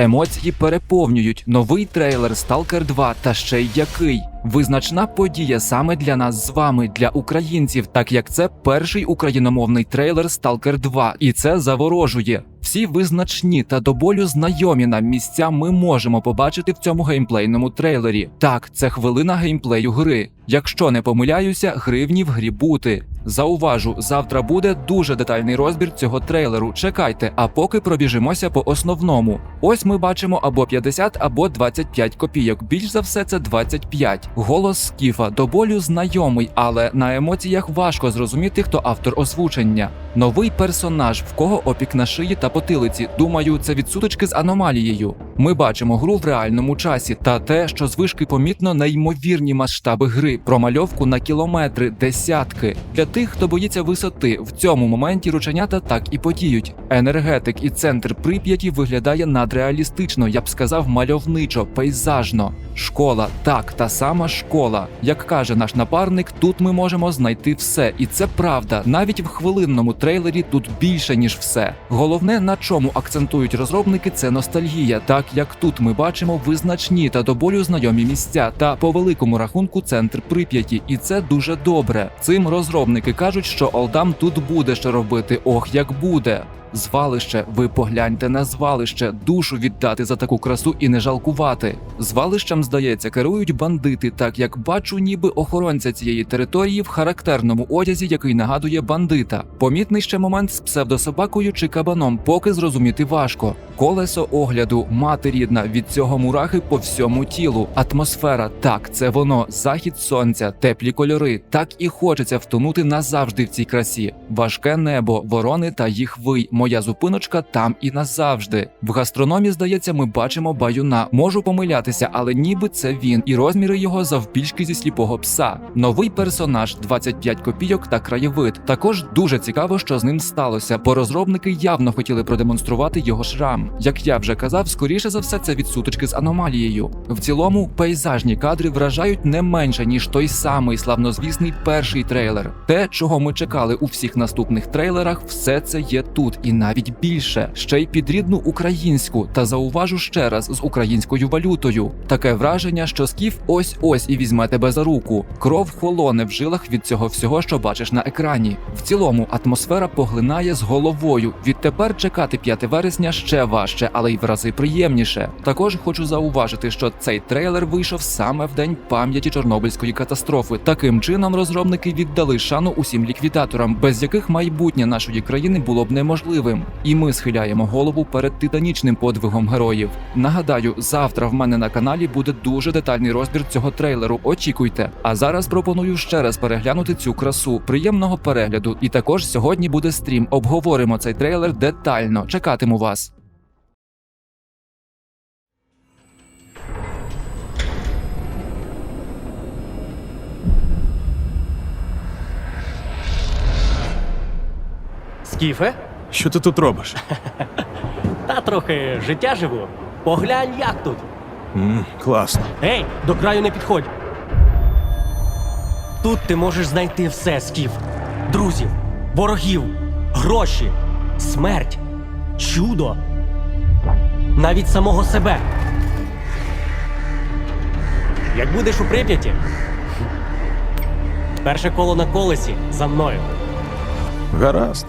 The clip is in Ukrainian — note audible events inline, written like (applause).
Емоції переповнюють новий трейлер Stalker 2 та ще й який. Визначна подія саме для нас з вами, для українців, так як це перший україномовний трейлер Stalker 2, і це заворожує. Всі визначні та до болю знайомі нам місця ми можемо побачити в цьому геймплейному трейлері. Так, це хвилина геймплею гри. Якщо не помиляюся, гривні в грі бути. Зауважу, завтра буде дуже детальний розбір цього трейлеру. Чекайте, а поки пробіжимося по основному. Ось ми бачимо або 50, або 25 копійок. Більш за все, це 25. Голос Скіфа до болю знайомий, але на емоціях важко зрозуміти, хто автор озвучення. Новий персонаж, в кого опік на шиї та потилиці. Думаю, це відсуточки з аномалією. Ми бачимо гру в реальному часі та те, що звишки помітно неймовірні масштаби гри, промальовку на кілометри, десятки. Для тих, хто боїться висоти, в цьому моменті рученята так і подіють. Енергетик і центр Прип'яті виглядає надреалістично, я б сказав, мальовничо, пейзажно. Школа, так, та сама школа. Як каже наш напарник, тут ми можемо знайти все, і це правда. Навіть в хвилинному трейлері тут більше ніж все. Головне, на чому акцентують розробники, це ностальгія, так як тут ми бачимо визначні та до болю знайомі місця, та по великому рахунку центр Прип'яті, і це дуже добре. Цим розробники кажуть, що Олдам тут буде що робити. Ох, як буде. Звалище, ви погляньте на звалище, душу віддати за таку красу і не жалкувати. Звалищем, здається, керують бандити, так як бачу, ніби охоронця цієї території в характерному одязі, який нагадує бандита. Помітний ще момент з псевдособакою чи кабаном, поки зрозуміти важко. Колесо огляду, мати рідна, від цього мурахи по всьому тілу. Атмосфера, так, це воно, захід сонця, теплі кольори. Так і хочеться втонути назавжди в цій красі. Важке небо, ворони та їх вий. Моя зупиночка там і назавжди. В гастрономі, здається, ми бачимо баюна. Можу помилятися, але ніби це він, і розміри його завбільшки зі сліпого пса. Новий персонаж, 25 копійок та краєвид. Також дуже цікаво, що з ним сталося, бо розробники явно хотіли продемонструвати його шрам. Як я вже казав, скоріше за все, це відсуточки з аномалією. В цілому, пейзажні кадри вражають не менше ніж той самий славнозвісний перший трейлер. Те, чого ми чекали у всіх наступних трейлерах, все це є тут, і навіть більше, ще й під рідну українську. Та зауважу ще раз з українською валютою. Таке враження, що скіф ось ось і візьме тебе за руку. Кров холоне в жилах від цього всього, що бачиш на екрані. В цілому атмосфера поглинає з головою. Відтепер чекати 5 вересня ще важче, але й в рази приємніше. Також хочу зауважити, що цей трейлер вийшов саме в день пам'яті Чорнобильської катастрофи. Таким чином розробники віддали шану усім ліквідаторам, без яких майбутнє нашої країни було б неможливим. І ми схиляємо голову перед титанічним подвигом героїв. Нагадаю, завтра в мене на каналі буде дуже детальний розбір цього трейлеру. Очікуйте. А зараз пропоную ще раз переглянути цю красу. Приємного перегляду. І також сьогодні буде стрім. Обговоримо цей трейлер детально. Чекатиму вас. Скіфе? Що ти тут робиш? (laughs) Та трохи життя живу. Поглянь, як тут. м класно. Ей, до краю не підходь. Тут ти можеш знайти все, Скіф. Друзів, ворогів, гроші, смерть, чудо. Навіть самого себе. Як будеш у Прип'яті? Перше коло на колесі за мною. Гаразд.